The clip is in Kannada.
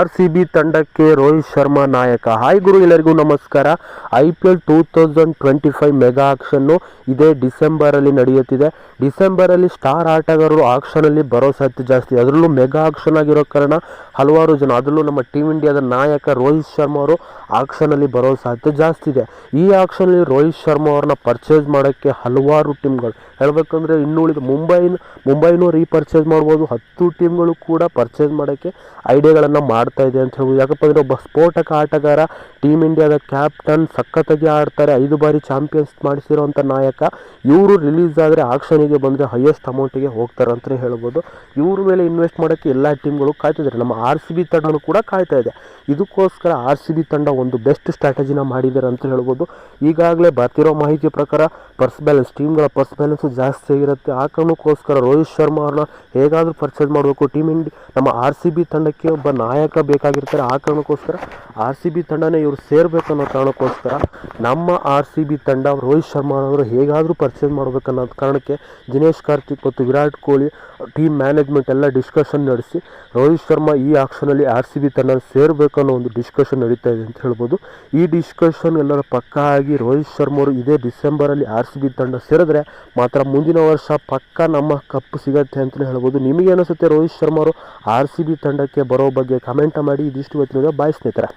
ಆರ್ ಸಿ ಬಿ ತಂಡಕ್ಕೆ ರೋಹಿತ್ ಶರ್ಮಾ ನಾಯಕ. ಹಾಯ್ ಗುರು, ಎಲ್ಲರಿಗೂ ನಮಸ್ಕಾರ. I P L two thousand twenty five mega ಆಕ್ಷನ್ನು ಇದೇ ಡಿಸೆಂಬರಲ್ಲಿ ನಡೆಯುತ್ತಿದೆ. ಡಿಸೆಂಬರಲ್ಲಿ ಸ್ಟಾರ್ ಆಟಗಾರರು ಆಕ್ಷನಲ್ಲಿ ಬರೋ ಸಾಧ್ಯತೆ ಜಾಸ್ತಿ. ಅದರಲ್ಲೂ ಮೆಗಾ ಆಕ್ಷನ್ ಆಗಿರೋ ಕಾರಣ ಹಲವಾರು ಜನ, ಅದರಲ್ಲೂ ನಮ್ಮ ಟೀಮ್ ಇಂಡಿಯಾದ ನಾಯಕ ರೋಹಿತ್ ಶರ್ಮಾ ಅವರು ಆಕ್ಷನಲ್ಲಿ ಬರೋ ಸಾಧ್ಯತೆ ಜಾಸ್ತಿ ಇದೆ. ಈ ಆಕ್ಷನಲ್ಲಿ ರೋಹಿತ್ ಶರ್ಮಾ ಅವ್ರನ್ನ ಪರ್ಚೇಸ್ ಮಾಡೋಕ್ಕೆ ಹಲವಾರು ಟೀಮ್ಗಳು. ಹೇಳಬೇಕಂದ್ರೆ ಇನ್ನುಳಿದ ಮುಂಬೈನ, ಮುಂಬೈನೂ ರೀಪರ್ಚೇಸ್ ಮಾಡ್ಬೋದು. ಹತ್ತು ಟೀಮ್ಗಳು ಕೂಡ ಪರ್ಚೇಸ್ ಮಾಡೋಕ್ಕೆ ಐಡಿಯಾಗಳನ್ನು ಮಾಡ್ತಾ ಇದೆ ಅಂತ ಹೇಳ್ಬೋದು. ಯಾಕಪ್ಪ ಅಂದರೆ ಒಬ್ಬ ಸ್ಫೋಟಕ ಆಟಗಾರ ಟೀಮ್ ಇಂಡಿಯಾದ ಕ್ಯಾಪ್ಟನ್ ಸಖತ್ತಾಗಿ ಆಡ್ತಾರೆ. ಐದು ಬಾರಿ ಚಾಂಪಿಯನ್ಸ್ ಮಾಡಿಸಿರೋಂಥ ನಾಯಕ. ಇವರು ರಿಲೀಸ್ ಆದರೆ ಆಕ್ಷನಿಗೆ ಬಂದರೆ ಹೈಯೆಸ್ಟ್ ಅಮೌಂಟಿಗೆ ಹೋಗ್ತಾರೆ ಅಂತಲೇ ಹೇಳ್ಬೋದು. ಇವ್ರ ಮೇಲೆ ಇನ್ವೆಸ್ಟ್ ಮಾಡೋಕ್ಕೆ ಎಲ್ಲ ಟೀಮ್ಗಳು ಕಾಯ್ತಿದ್ದಾರೆ ನಮ್ಮ ಆರ್ ಸಿ ಬಿ ತಂಡನೂ ಕೂಡ ಕಾಯ್ತಾ ಇದೆ. ಇದಕ್ಕೋಸ್ಕರ ಆರ್ ಸಿ ಬಿ ತಂಡ ಒಂದು ಬೆಸ್ಟ್ ಸ್ಟ್ರಾಟಜಿನ ಮಾಡಿದ್ದಾರೆ ಅಂತ ಹೇಳ್ಬೋದು. ಈಗಾಗಲೇ ಬರ್ತಿರೋ ಮಾಹಿತಿ ಪ್ರಕಾರ ಪರ್ಸ್ ಬ್ಯಾಲೆನ್ಸ್ ಟೀಮ್ಗಳ ಪರ್ಸ್ ಬ್ಯಾಲೆನ್ಸು ಜಾಸ್ತಿ ಆಗಿರುತ್ತೆ. ಆ ಕಾರಣಕ್ಕೋಸ್ಕರ ರೋಹಿತ್ ಶರ್ಮಾ ಅವ್ರನ್ನ ಹೇಗಾದರೂ ಪರ್ಚೇಸ್ ಮಾಡಬೇಕು. ಟೀಮ್ ಇಂಡಿ ನಮ್ಮ ಆರ್ ಸಿ ಬಿ ತಂಡಕ್ಕೆ ಒಬ್ಬ ನಾಯಕ ಬೇಕಾಗಿರ್ತಾರೆ ಆ ಕಾರಣಕ್ಕೋಸ್ಕರ ಆರ್ ಸಿ ಬಿ ತಂಡನೇ ಇವರು ಸೇರಬೇಕು ಅನ್ನೋ ಕಾರಣಕ್ಕೋಸ್ಕರ ನಮ್ಮ ಆರ್ ಸಿ ಬಿ ತಂಡ ರೋಹಿತ್ ಶರ್ಮಾ ಅವರು ಹೇಗಾದರೂ ಪರ್ಚೇಸ್ ಮಾಡಬೇಕನ್ನೋ ಕಾರಣಕ್ಕೆ ದಿನೇಶ್ ಕಾರ್ತಿಕ್ ಮತ್ತು ವಿರಾಟ್ ಕೊಹ್ಲಿ ಟೀಮ್ ಮ್ಯಾನೇಜ್ಮೆಂಟ್ ಎಲ್ಲ ಡಿಸ್ಕಷನ್ ನಡೆಸಿ ರೋಹಿತ್ ಶರ್ಮಾ ಈ ಆಕ್ಷನಲ್ಲಿ ಆರ್ ಸಿ ಬಿ ತಂಡ ಸೇರಬೇಕು ಅನ್ನೋ ಒಂದು ಡಿಸ್ಕಷನ್ ನಡೀತಾ ಇದೆ ಅಂತ ಹೇಳ್ಬೋದು. ಈ ಡಿಸ್ಕಷನ್ ಎಲ್ಲರ ಪಕ್ಕ ಆಗಿ ರೋಹಿತ್ ಶರ್ಮಾ ಅವರು ಇದೇ ಡಿಸೆಂಬರಲ್ಲಿ ಆರ್ ಸಿ ಬಿ ತಂಡ ಸೇರಿದ್ರೆ ಮಾತ್ರ ಮುಂದಿನ ವರ್ಷ ಪಕ್ಕ ನಮ್ಮ ಕಪ್ ಸಿಗತ್ತೆ ಅಂತಲೇ ಹೇಳ್ಬೋದು. ನಿಮಗೆ ಅನಿಸುತ್ತೆ ರೋಹಿತ್ ಶರ್ಮಾ ಅವರು ಆರ್ ಸಿ ಬಿ ತಂಡಕ್ಕೆ ಬರೋ ಬಗ್ಗೆ ಕಮೆಂಟ್ ಮಾಡಿ ಇದಿಷ್ಟು ಇವತ್ತಿನ ಬಾಯ್ ಸ್ನೇಹಿತರೆ.